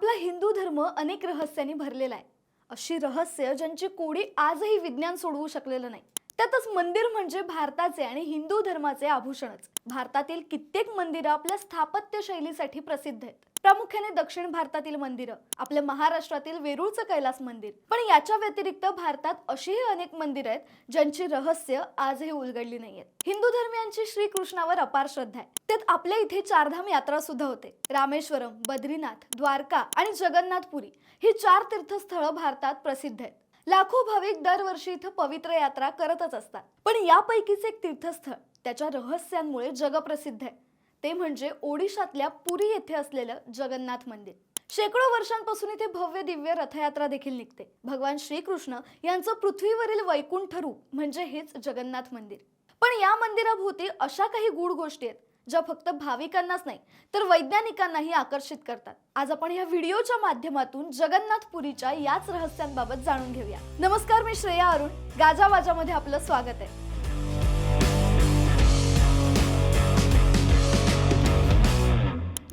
आपला हिंदू धर्म अनेक रहस्यांनी भरलेला आहे. अशी रहस्य ज्यांची कोडी आजही विज्ञान सोडवू शकलेलं नाही. त्यातच मंदिर म्हणजे भारताचे आणि हिंदू धर्माचे आभूषणच. भारतातील कित्येक मंदिरं आपल्या स्थापत्य शैलीसाठी प्रसिद्ध आहेत. प्रामुख्याने दक्षिण भारतातील मंदिरं आपल्या महाराष्ट्रातील वेरूळचं कैलास मंदिर. पण याच्या व्यतिरिक्त भारतात अशीही अनेक मंदिरं आहेत ज्यांची रहस्य आजही उलगडली नाहीयेत. हिंदू धर्मियांची श्रीकृष्णावर अपार श्रद्धा आहे. त्यात आपल्या इथे चारधाम यात्रा सुद्धा होते. रामेश्वरम बद्रीनाथ द्वारका आणि जगन्नाथपुरी ही चार तीर्थस्थळं भारतात प्रसिद्ध आहेत. लाखो भाविक दरवर्षी इथं पवित्र यात्रा करतच असतात. पण यापैकीच एक तीर्थस्थळ त्याच्या रहस्यांमुळे जगप्रसिद्ध आहे. ते म्हणजे ओडिशातल्या पुरी येथे असलेलं जगन्नाथ मंदिर. शेकडो वर्षांपासून इथे भव्य दिव्य रथयात्रा देखील निघते. भगवान श्रीकृष्ण यांचं पृथ्वीवरील वैकुंठ रूप म्हणजे हेच जगन्नाथ मंदिर. पण या मंदिराभोवती अशा काही गूढ गोष्टी आहेत. ज्या फक्त भाविकांनाच नाही तर वैज्ञानिकांनाही आकर्षित करतात. आज आपण या व्हिडिओच्या माध्यमातून जगन्नाथपुरीच्या याच रहस्यांबाबत जाणून घेऊया. नमस्कार मी श्रेया अरुण. गाजावाजामध्ये आपलं स्वागत आहे.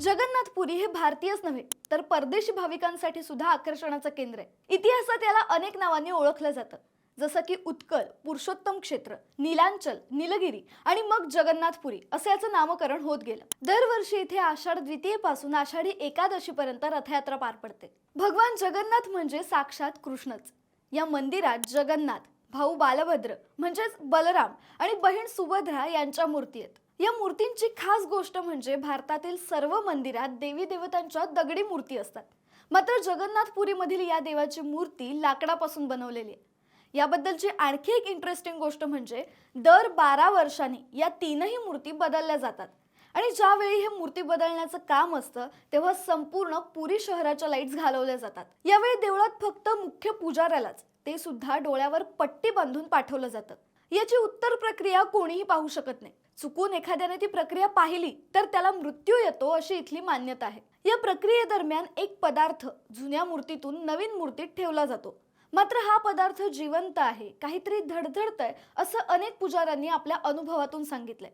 जगन्नाथपुरी हे भारतीयच नव्हे तर परदेशी भाविकांसाठी सुद्धा आकर्षणाचं केंद्र आहे. इतिहासात याला अनेक नावांनी ओळखलं जातं. जसं की उत्कल पुरुषोत्तम क्षेत्र नीलांचल नीलगिरी आणि मग जगन्नाथपुरी असं याचं नामकरण होत गेलं. दरवर्षी इथे आषाढ द्वितीयेपासून आषाढी एकादशीपर्यंत रथयात्रा पार पडते. भगवान जगन्नाथ म्हणजे साक्षात कृष्णच. या मंदिरात जगन्नाथ भाऊ बालभद्र म्हणजेच बलराम आणि बहीण सुभद्रा यांच्या मूर्ती आहेत. या मूर्तींची खास गोष्ट म्हणजे भारतातील सर्व मंदिरात देवी देवतांच्या दगडी मूर्ती असतात. मात्र जगन्नाथपुरीमधील या देवाची मूर्ती लाकडापासून बनवलेली आहे. याबद्दलची आणखी एक इंटरेस्टिंग गोष्ट म्हणजे दर बारा वर्षांनी या तीनही मूर्ती बदलल्या जातात. आणि ज्यावेळी हे मूर्ती बदलण्याचं काम असतं तेव्हा संपूर्ण पुरी शहराच्या लाईट्स घालवल्या जातात. यावेळी देवळात फक्त मुख्य पुजाऱ्यालाच ते सुद्धा डोळ्यावर पट्टी बांधून पाठवलं जातं. याची उत्तर प्रक्रिया कोणीही पाहू शकत नाही. चुकून एखाद्याने ती प्रक्रिया पाहिली तर त्याला मृत्यू येतो अशी इथली मान्यता आहे. या प्रक्रियेदरम्यान एक पदार्थ जुन्या मूर्तीतून नवीन मूर्तीत ठेवला जातो. मात्र हा पदार्थ जिवंत आहे. काहीतरी धडधडत आहे असं अनेक पुजाऱ्यांनी आपल्या अनुभवातून सांगितलंय.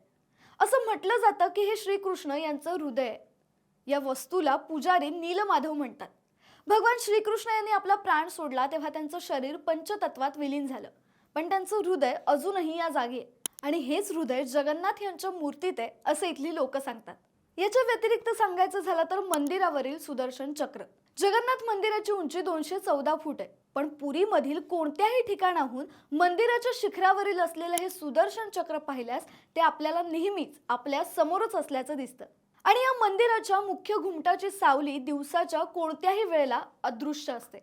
असं म्हटलं जातं की हे श्रीकृष्ण यांचं हृदय आहे. या वस्तूला पुजारी नीलमाधव म्हणतात. भगवान श्रीकृष्ण यांनी आपला प्राण सोडला तेव्हा त्यांचं शरीर पंचतत्वात विलीन झालं. पण त्यांचं हृदय अजूनही या जागी आहे. आणि हेच हृदय जगन्नाथ यांच्या मूर्तीत आहे असं इथली लोक सांगतात. याच्या व्यतिरिक्त सांगायचं झालं तर मंदिरावरील सुदर्शन चक्र. जगन्नाथ मंदिराची उंची दोनशे चौदा फूट आहे. पण पुरीमधील कोणत्याही ठिकाणाहून मंदिराच्या शिखरावरील असलेलं हे सुदर्शन चक्र पाहिल्यास ते आपल्याला नेहमीच आपल्या समोरच असल्याचं दिसतं. आणि या मंदिराच्या मुख्य घुमटाची सावली दिवसाच्या कोणत्याही वेळेला अदृश्य असते.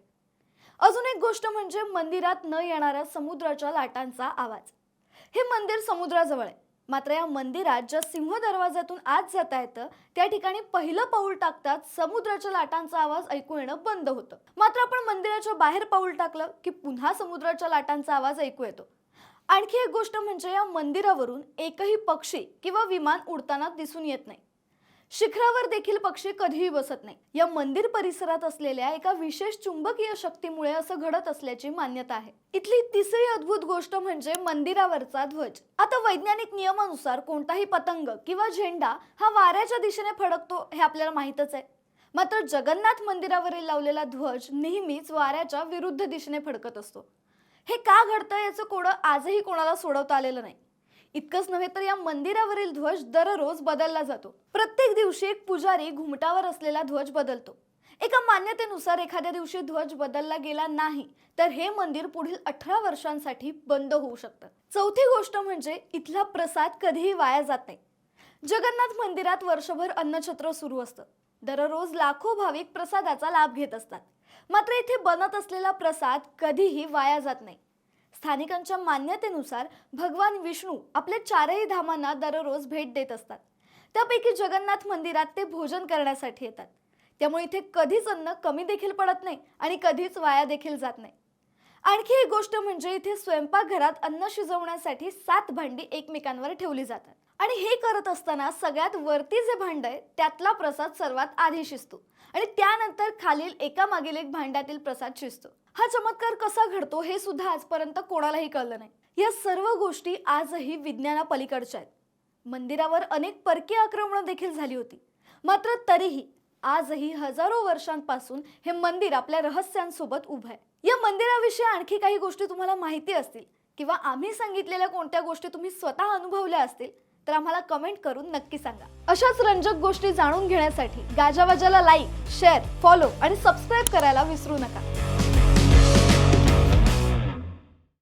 अजून एक गोष्ट म्हणजे मंदिरात न येणाऱ्या समुद्राच्या लाटांचा आवाज. हे मंदिर समुद्राजवळ आहे. मात्र या मंदिरात ज्या सिंह दरवाजातून आत जाता येतं त्या ठिकाणी पहिलं पाऊल टाकतात समुद्राच्या लाटांचा आवाज ऐकू येणं बंद होतं. मात्र आपण मंदिराच्या बाहेर पाऊल टाकलं की पुन्हा समुद्राच्या लाटांचा आवाज ऐकू येतो. आणखी एक गोष्ट म्हणजे या मंदिरावरून एकही पक्षी किंवा विमान उडताना दिसून येत नाही. शिखरावर देखील पक्षी कधीही बसत नाही. या मंदिर परिसरात असलेल्या एका विशेष चुंबकीय शक्तीमुळे असं घडत असल्याची मान्यता आहे. इथली तिसरी अद्भुत गोष्ट म्हणजे मंदिरावरचा ध्वज. आता वैज्ञानिक नियमानुसार कोणताही पतंग किंवा झेंडा हा वाऱ्याच्या दिशेने फडकतो हे आपल्याला माहीतच आहे. मात्र जगन्नाथ मंदिरावरील लावलेला ध्वज नेहमीच वाऱ्याच्या विरुद्ध दिशेने फडकत असतो. हे का घडतं याचं कोडं आजही कोणाला सोडवता आलेलं नाही. इतकंच नव्हे तर या मंदिरावरील ध्वज दररोज बदलला जातो. प्रत्येक दिवशी एक पुजारी घुमटावर असलेला ध्वज बदलतो. एका मान्यतेनुसार एखाद्या दिवशी ध्वज बदलला गेला नाही तर हे मंदिर पुढील अठरा वर्षांसाठी बंद होऊ शकतं. चौथी गोष्ट म्हणजे इथला प्रसाद कधीही वाया जात नाही. जगन्नाथ मंदिरात वर्षभर अन्नछत्र सुरू असतं. दररोज लाखो भाविक प्रसादाचा लाभ घेत असतात. मात्र इथे बनत असलेला प्रसाद कधीही वाया जात नाही. स्थानिकांच्या मान्यतेनुसार भगवान विष्णू आपल्या चारही धामांना दररोज भेट देत असतात. त्यापैकी जगन्नाथ मंदिरात ते भोजन करण्यासाठी येतात. त्यामुळे इथे कधीच अन्न कमी देखील पडत नाही आणि कधीच वाया देखील जात नाही. आणखी एक गोष्ट म्हणजे इथे स्वयंपाकघरात अन्न शिजवण्यासाठी सात भांडी एकमेकांवर ठेवली जातात. आणि हे करत असताना सगळ्यात वरती जे भांड आहे त्यातला प्रसाद सर्वात आधी शिजतो. आणि त्यानंतर खालील एका मागील एक भांड्यातील प्रसाद शिजतो. हा चमत्कार कसा घडतो हे सुद्धा आजपर्यंत कोणालाही कळलं नाही. या सर्व गोष्टी आजही विज्ञानापलीकडच्या आहेत. मंदिरावर अनेक परकीय आक्रमणं देखील झाली होती. मात्र तरीही आजही हजारो वर्षांपासून हे मंदिर आपल्या रहस्यांसोबत उभं आहे. या मंदिराविषयी आणखी काही गोष्टी तुम्हाला माहिती असतील किंवा आम्ही सांगितलेल्या कोणत्या गोष्टी तुम्ही स्वतः अनुभवल्या असतील तर आम्हाला कमेंट करून नक्की सांगा. अशाच रंजक गोष्टी जाणून घेण्यासाठी गाजावाजाला लाईक शेअर फॉलो आणि सबस्क्राईब करायला विसरू नका.